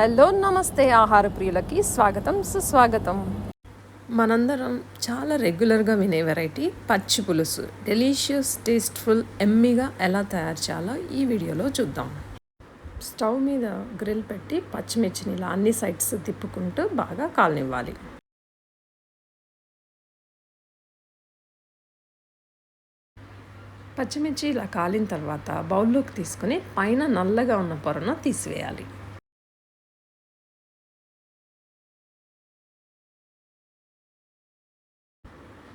Hello నమస్తే ఆహార ప్రియులకి స్వాగతం సుస్వాగతం. మనందరం చాలా రెగ్యులర్గా వినే వెరైటీ పచ్చి పులుసు. డెలీషియస్ టేస్ట్ఫుల్ ఎమ్మీగా ఎలా తయారు చేయాలో ఈ వీడియోలో చూద్దాం. స్టవ్ మీద గ్రిల్ పెట్టి పచ్చిమిర్చిని ఇలా అన్ని సైడ్స్ తిప్పుకుంటూ బాగా కాలనివ్వాలి. పచ్చిమిర్చి ఇలా కాలిన తర్వాత బౌల్లోకి తీసుకుని పైన నల్లగా ఉన్న పొరను తీసివేయాలి.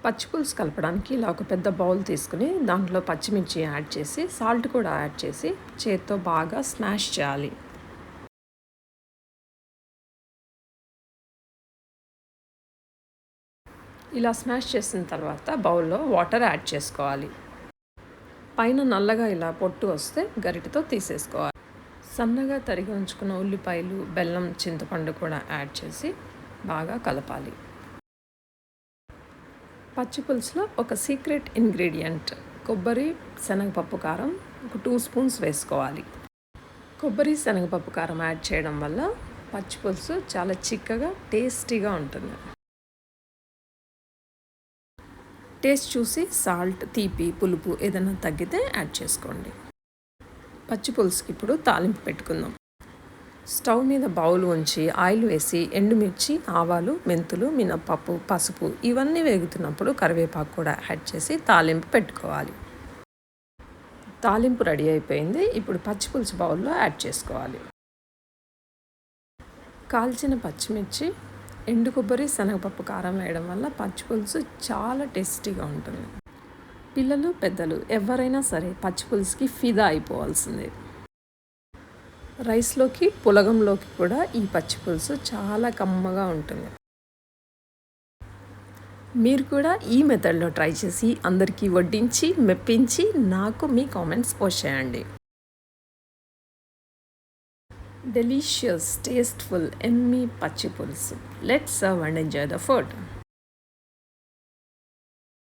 పచ్చిపులుసు కలపడానికి ఇలా ఒక పెద్ద బౌల్ తీసుకుని దాంట్లో పచ్చిమిర్చి యాడ్ చేసి సాల్ట్ కూడా యాడ్ చేసి చేత్తో బాగా స్మాష్ చేయాలి. ఇలా స్మాష్ చేసిన తర్వాత బౌల్లో వాటర్ యాడ్ చేసుకోవాలి. పైన నల్లగా ఇలా పొట్టు వస్తే గరిటతో తీసేసుకోవాలి. సన్నగా తరిగి ఉంచుకున్న ఉల్లిపాయలు బెల్లం చింతపండు కూడా యాడ్ చేసి బాగా కలపాలి. పచ్చి పులుసులో ఒక సీక్రెట్ ఇంగ్రీడియంట్. కొబ్బరి శనగపప్పు కారం ఒక టూ స్పూన్స్ వేసుకోవాలి. కొబ్బరి శనగపప్పు కారం యాడ్ చేయడం వల్ల పచ్చి పులుసు చాలా చిక్కగా టేస్టీగా ఉంటుంది. టేస్ట్ చూసి సాల్ట్ తీపి పులుపు ఏదైనా తగ్గితే యాడ్ చేసుకోండి. పచ్చి పులుసుకి ఇప్పుడు తాలింపు పెట్టుకుందాం. స్టవ్ మీద బౌల్ ఉంచి ఆయిల్ వేసి ఎండుమిర్చి ఆవాలు మెంతులు మినప్పప్పు పసుపు ఇవన్నీ వేగుతున్నప్పుడు కరివేపాకు కూడా యాడ్ చేసి తాలింపు పెట్టుకోవాలి. తాలింపు రెడీ అయిపోయింది. ఇప్పుడు పచ్చిపులుసు బౌల్లో యాడ్ చేసుకోవాలి. కాల్చిన పచ్చిమిర్చి ఎండు కొబ్బరి శనగపప్పు కారం వేయడం వల్ల పచ్చి పులుసు చాలా టేస్టీగా ఉంటుంది. పిల్లలు పెద్దలు ఎవరైనా సరే పచ్చి పులుసుకి ఫిదా అయిపోవాల్సిందే. రైస్లోకి పులగంలోకి కూడా ఈ పచ్చి పులుసు చాలా కమ్మగా ఉంటుంది. మీరు కూడా ఈ మెథడ్లో ట్రై చేసి అందరికీ వడ్డించి మెప్పించి నాకు మీ కామెంట్స్ పోస్ట్ చేయండి. డెలీషియస్ టేస్ట్ఫుల్ ఎమ్మీ పచ్చి పులుసు. Let's serve and enjoy the food.